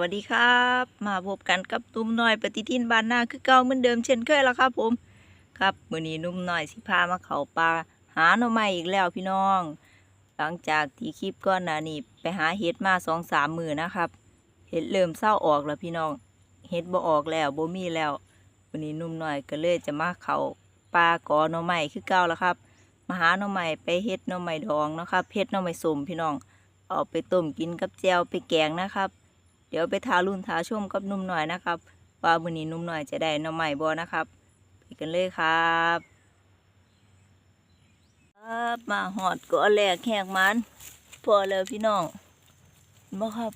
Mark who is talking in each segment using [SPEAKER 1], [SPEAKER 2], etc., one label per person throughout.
[SPEAKER 1] วัสดีครับ มาพบกันกับตุ้มน้อยปฏิทินบ้านนาคือเก่าเหมือนเดิมเช่นเคยแล้วครับผม ครับมื้อนี้นุ่มน้อยสิพามาเขาป่าหาหน่อไม้อีกแล้วพี่น้อง หลังจากที่คลิปก่อนหน้านี้ไปหาเห็ดมาสองสามมือนะครับ เห็ดเริ่มเศร้าออกแล้วพี่น้อง เห็ดบ่ออกแล้วบ่มีแล้ววันนี้นุ่มน้อยก็เลยจะมาเขาป่ากอหน่อไม้คือเก่าแล้วครับมาหาหน่อไม้ไปเฮ็ดหน่อไม้ดองนะครับเฮ็ดหน่อไม้สมพี่น้อง เอาไปต้มกินกับแจวไปแกงนะครับ ดี๋ยวไปทารุ่นทาชมกับนุ่มหน่อยนะครับ ว่ามือนี้นุ่มหน่อยจะได้หน่อไม้บ่นะครับไปกันเลยครับครับมาหอดก็แหลกแหกมันพอแล้วพี่น้องบ่ครับ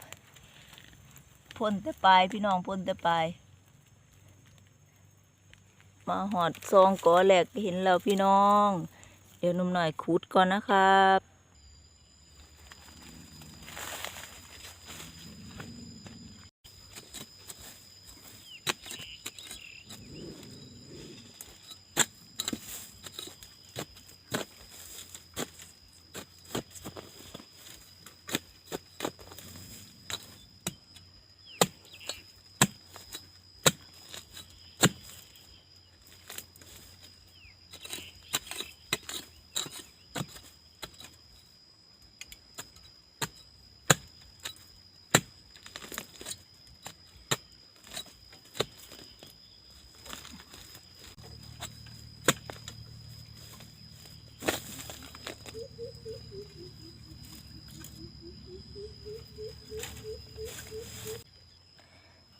[SPEAKER 1] พ่นแต่ปลายพี่น้องพ่นแต่ปลายมาหอดซองก่อแหลกเห็นแล้วพี่น้อง เดี๋ยวนุ่มหน่อยขุดก่อนนะครับ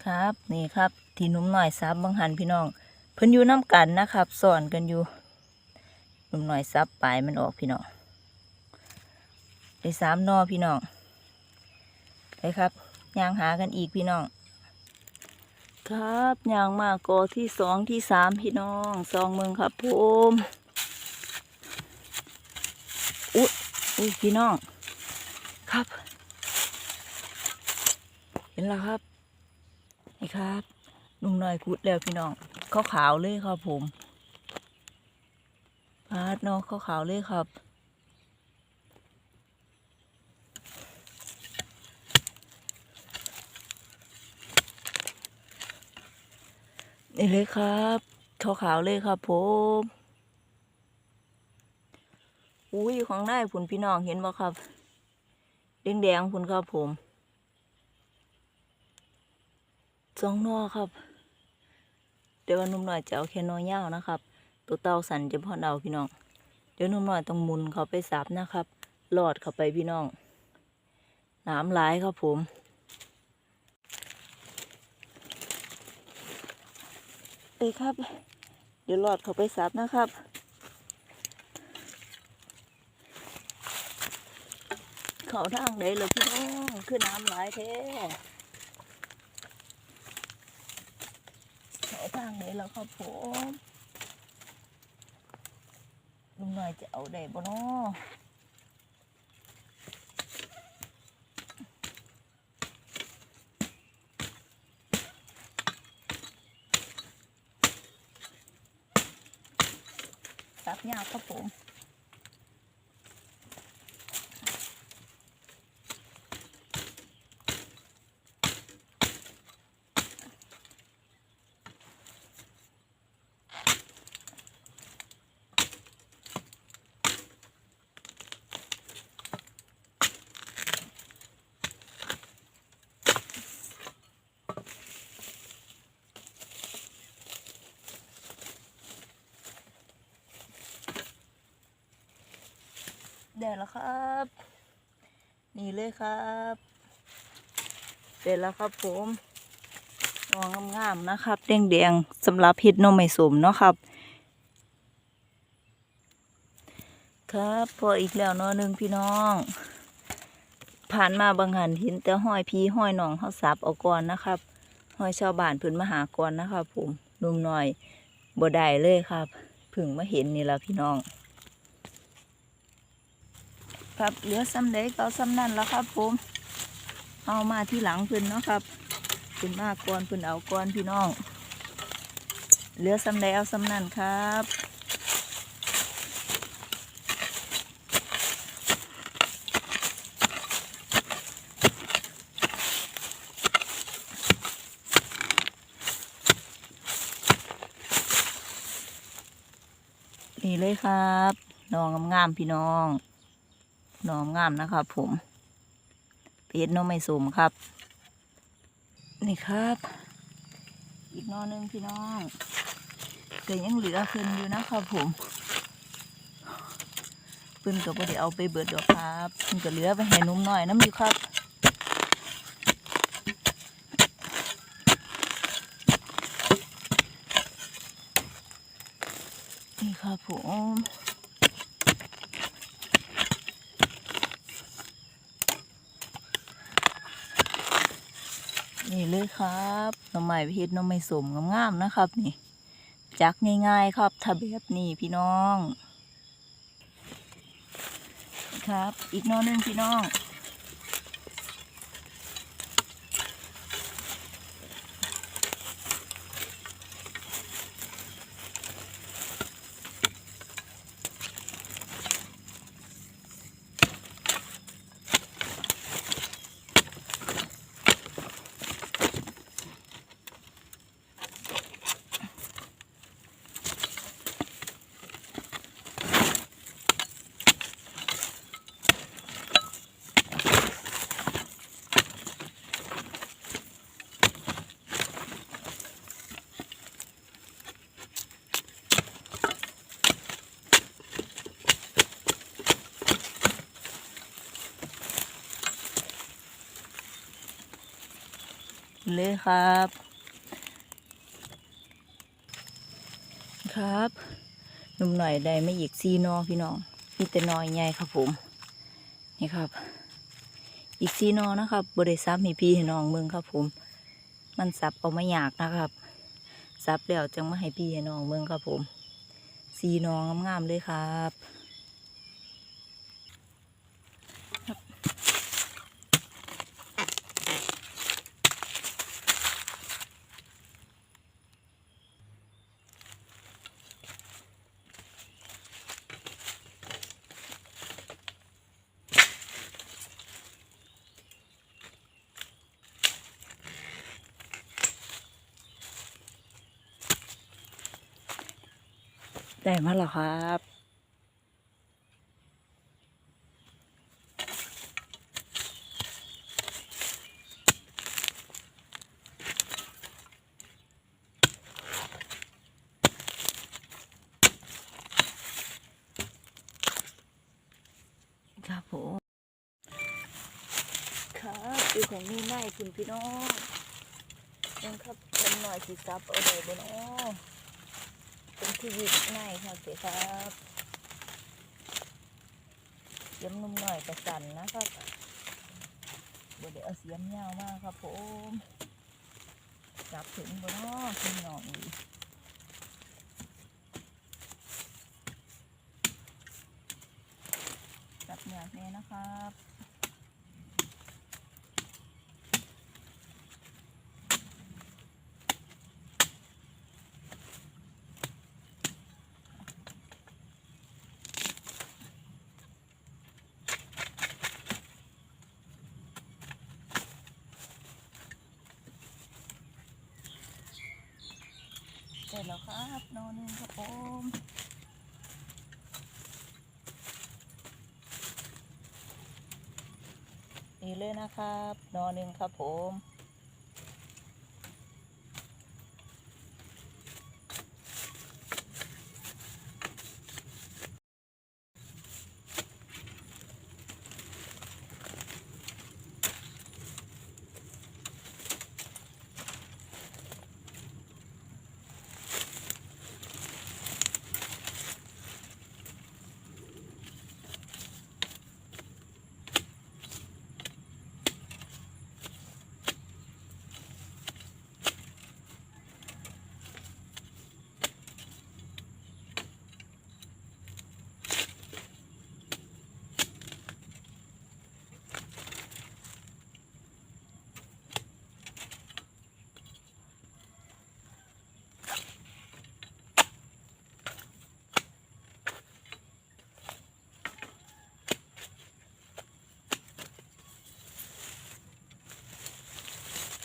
[SPEAKER 1] ครับ นี่ครับที่หนุ่มหน่อยซับบังหันพี่น้อง เพิ่นอยู่น้ำกันนะครับสอนกันอยู่หนุ่มหน่อยซับปลายมันออกพี่น้องได้สามนอพี่น้องไปครับยางหากันอีกพี่น้อง ครับยางมากอที่สองที่สามพี่น้องสองเมืองครับผมอุ๊ยอุ๊ยพี่น้อง ครับ เห็นแล้วครับ นี่ครับนุ่มน้อยกุดแล้วพี่น้องขาขาวเลยครับผมพาดเนาะขาขาวเลยครับนี่เลยครับขาวขาวเลยครับผมอุ้ยอยู่ข้างในผุนพี่น้องเห็นบ่ครับ แดงๆผุนครับผม สองนอครับ เดี๋ยวนุ่มหน่อยจะเอาแค่นอยาวนะครับ ตัวเต่าสันจะพอเดาพี่น้อง เดี๋ยวนุ่มหน่อยต้องมุนเขาไปสับนะครับหลอดเข้าไปพี่น้องน้ำหลายครับผมเอ้ครับ เดี๋ยวหลอดเขาไปสับนะครับเขาทางไหนเลยพี่น้องคือน้ำหลายแท้ ไหน ทางไหนแล้วครับผมลุงหน่อยจะเอาได้บ่เนาะตัดยาวครับผม ได้แล้วครับ นี่เลยครับ เสร็จแล้วครับผมนองงามๆนะครับแดงๆสำหรับเห็ดนมไม่สมเนาะครับ ครับพออีกแล้วเนาะหนึ่งพี่น้อง ผ่านมาบางหันเห็นแต่ห้อยพีห้อยหนองเขาสับเอาก่อนนะครับห้อยชาวบ้านพิ่นมหาก่อนะครับผมนุ่มหน่อยบ่ได้เลยครับเพิ่งมาเห็นนี่ละพี่น้อง ครับเหลือซ้ำใดก็ซ้ำนั่นแล้วครับผมเอามาที่หลังเพิ่นนะครับเพิ่นมากก่อนเพิ่นเอาก่อนพี่น้องเหลือซ้ำใดเอาซ้ำนั่นครับนี่เลยครับ น้องงามๆพี่น้อง น้องงามนะครับผมเพชรน้องไม่สมครับ นี่ครับ อีกนอหนึงพี่น้องแต่ยังเหลือขึ้นอยู่นะครับผมเพิ่นก็บ่ได้เอาไปเบิดดอกครับเพิ่นก็เหลือไปให้นุ่มหน้อยน้ำอยู่ครับนี่ครับผมนี่ เลยครับหน้ำใหม่เพชรน้ำใหม่สมงามๆนะครับ นี่ จักง่าย ๆ ครับถ้าแบบนี้พี่น้อง ครับ อีกหนอนึงพี่น้อง เลยครับ ครับหนุ่มหน่อยได้ไม่อีกซีนอพี่น้องมีแต่น้อยใหญ่ครับผม นี่ครับ อีกซีนอนะครับบริษัทมีพี่ให้น้องเมืองครับผม มันสับเอาไม่อยากนะครับสับแล้วจังมาให้พี่ให้น้องเมืองครับผมซีนองงามๆเลยครับ ได้มาแล้วครับครับผมครับคือของนี่ไม่คุณพี่น้องยังครับเป็นหน่อยสีซับเอาเลยบนอ้อ ชีวิตง่ายค่ะเสียครับเสียมนุ่มหน่อยกระสันนะครับบดเดี๋ยวเอาเสียมยาวมากครับผมจับถึงบนอ้อคุณน้องอีกจับหยาดแน่นะครับ เส ร็จแล้วครับนอนหนึ่งครับผมนี่เลยนะครับ นอนหนึ่งครับผม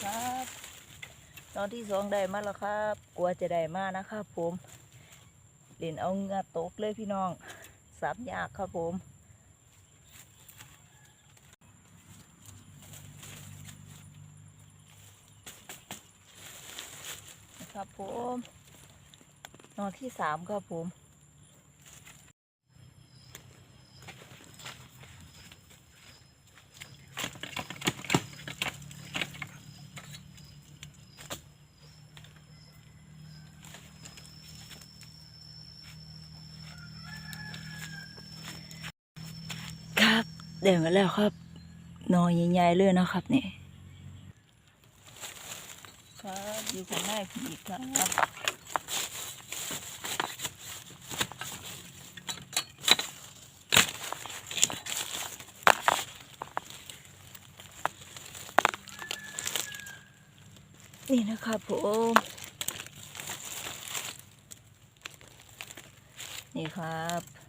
[SPEAKER 1] ครับ ตอนที่สองได้มาแล้วครับ กลัวจะได้มานะครับผมเด่นเอาเงาตกเลยพี่น้องสามยากครับผมครับผมนอนที่สามครับผม ครับ เดินมาแล้วครับนอนใหญ่ๆเลยนะครับเนี่ยครับอยู่ข้างในพี่อีครับนี่นะครับผมนี่ครับ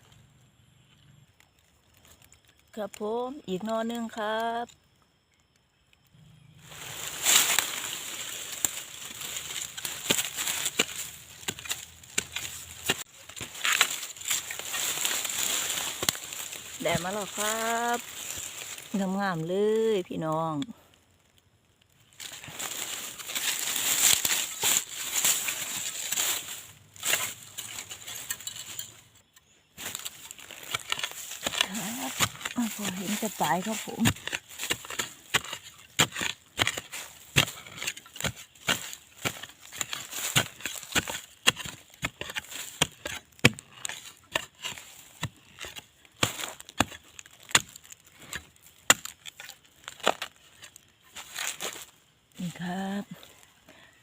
[SPEAKER 1] ครับผมอีกนอหนึ่งครับแดดมาแล้วครับงามๆเลยพี่น้อง ครับอะพอเห็นจะปลายครับผม นี่ครับ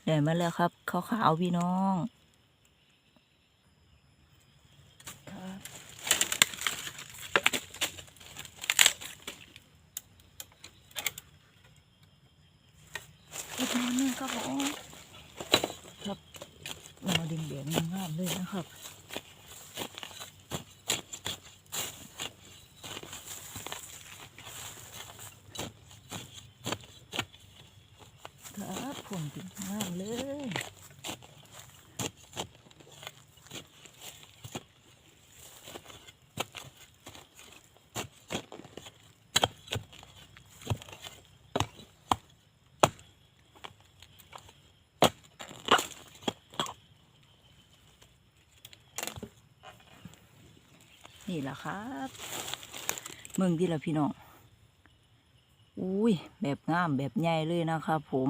[SPEAKER 1] ได้มาแล้วครับขาวๆพี่น้อง ครับ อีกนอนหนึงครับผมครับนอดินเดียงงามๆเลยนะครับ ครับผมถึงงามเลยนี่แหละครับเมืองที่ละพี่น้อง อุ้ย แบบงามแบบใหญ่เลยนะครับผม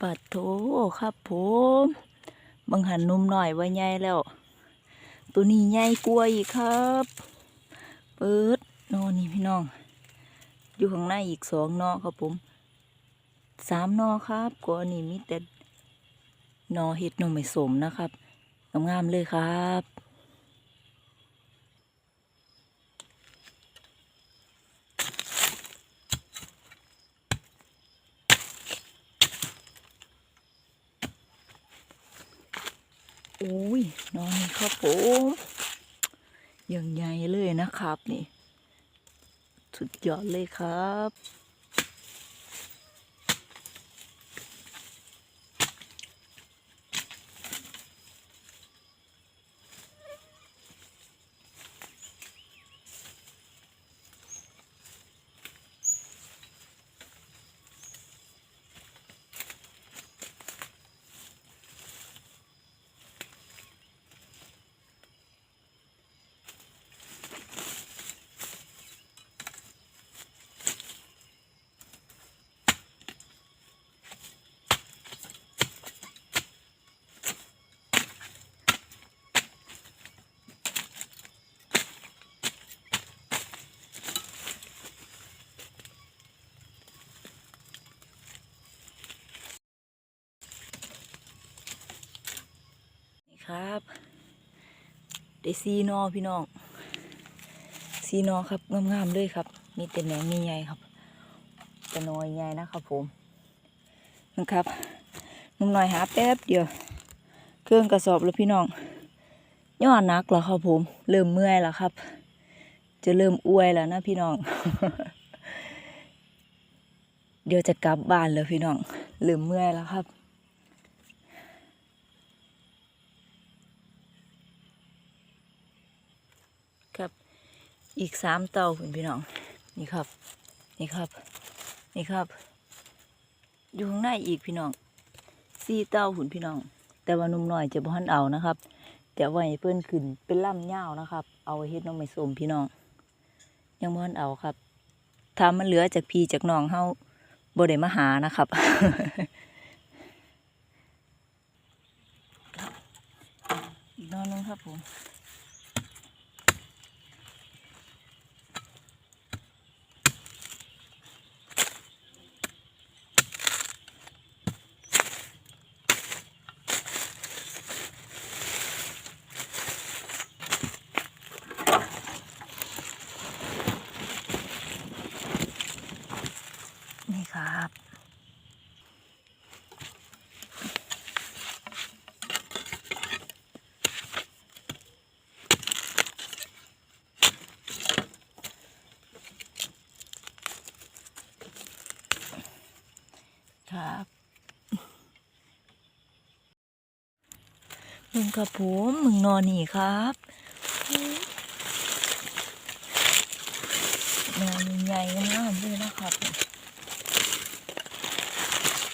[SPEAKER 1] ปัดโถครับผมบังหันนุ่มหน่อยว่าใหญ่แล้ว ตัวนี้ใหญ่กลัวาอีกครับ เปิดนอนนี่พี่น้อง อยู่ข้างในอีกสองนอครับผมสามนอครับกว่านี่มีแต่นอเห็ดนอไม่สมนะครับงามๆเลยครับ อุ้ย น้องนี่ครับผมยังใหญ่เลยนะครับนี่ สุดยอดเลยครับ ครับ ได้ซีนอพี่น้องซีนอครับงามๆเลยครับ มีแต่แหนงใหญ่ๆครับแต่น้อยใหญ่นะครับผมนะครับนุ่มหน้อยหาแป๊บเดียว เครื่องกระสอบแล้วพี่น้องย่อหนักแล้วครับผม เริ่มเมื่อยแล้วครับ จะเริ่มอ้วยแล้วนะพี่น้อง เดี๋ยวจะกลับบ้านแล้วพี่น้องเริ่มเมื่อยแล้วครับ อีกสามเต่าคุณพี่น้อง นี่ครับ นี่ครับ นี่ครับ อยู่ข้างในอีกพี่น้องสี่เต้าหุ่นพี่น้อง แต่ว่านุ่มน้อยจะบ่ทันเอานะครับแต่ว่าให้เพิ่อนขึ้นเป็นล่ำยานะครับ เอาเฮ็ดน้องไม้ส้มพี่น้อง ยังบ่ทันเอาครับถ้ามันเหลือจากพี่จากน้องเฮาบ่ได้มาหานะครับนอนหนึงครับผม นี่ครับ ครับ มึงกับผมมึงนอนนี่ครับนอนใหญ่ๆงามๆเลยนะครับ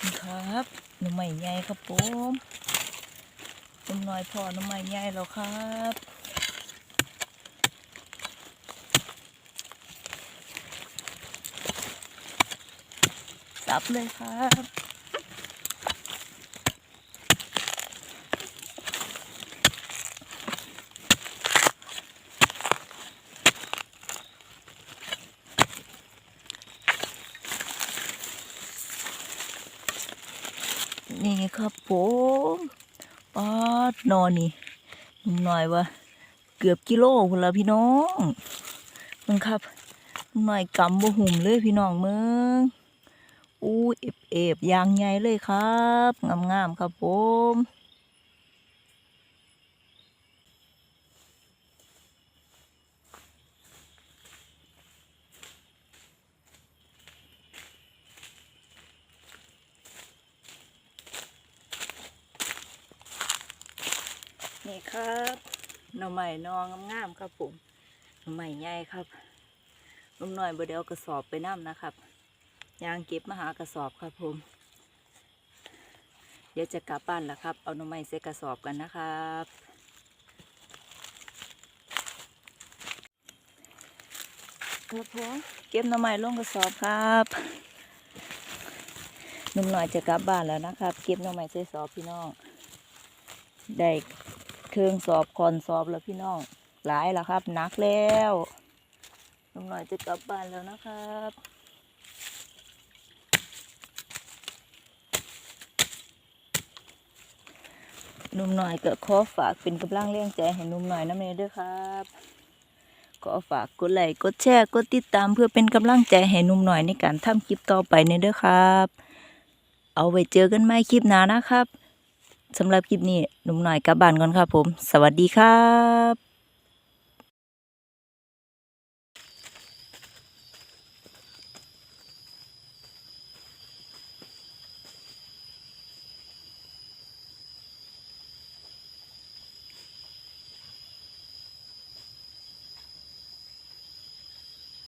[SPEAKER 1] นี่ครับหน่อไม้ใหญ่ครับผมต้นน้อยพอหน่อไม้ใหญ่แล้วครับสับเลยครับ นี่ครับผมปอด นอนนี่หนุ่มหน่อยว่า เกือบกิโลพุ่นละพี่น้องมึงครับหนุ่มหน่อยกำบ่หุ่มเลยพี่น้องมึงอู้เอฟเอฟยางใหญ่เลยครับงามๆครับผมนี่ ครับหน่อไม้นองงามๆครับผมหน่อไม้ใหญ่ครับนุ่มหน่อยบ่เดียวกระสอบไปนํนะครับยางเก็บมาหากระสอบครับผม เดี๋ยวจะกลับบ้านแล้วครับ เอาหน่อไม้ใส่กระสอบกันนะครับครับผมเก็บหน่อไม้ลงกระสอบครับนุ่มหน่อยจะกลับบ้านแล้วนะครับ เก็บหน่อไม้ใส่สอบพี่น้องได้ เครื่องสอบคอนสอบแล้วพี่น้อง หลายแล้วครับหนักแล้วหนุ่มหน่อยจะกลับบ้านแล้วนะครับหนุ่มหน่อยก็ขอฝากเป็นกำลังแรงใจให้หนุ่มหน่อยน้ำเนยด้วยครับขอฝากกดไลค์กดแชร์กดติดตามเพื่อเป็นกำลังใจให้หนุ่มหน่อยในการทำคลิปต่อไปในเด้อครับ เอาไว้เจอกันใหม่คลิปหน้านะครับ สำหรับคลิปนี้หนุ่มหน่อยกลับบ้านก่อนครับผม สวัสดีครับ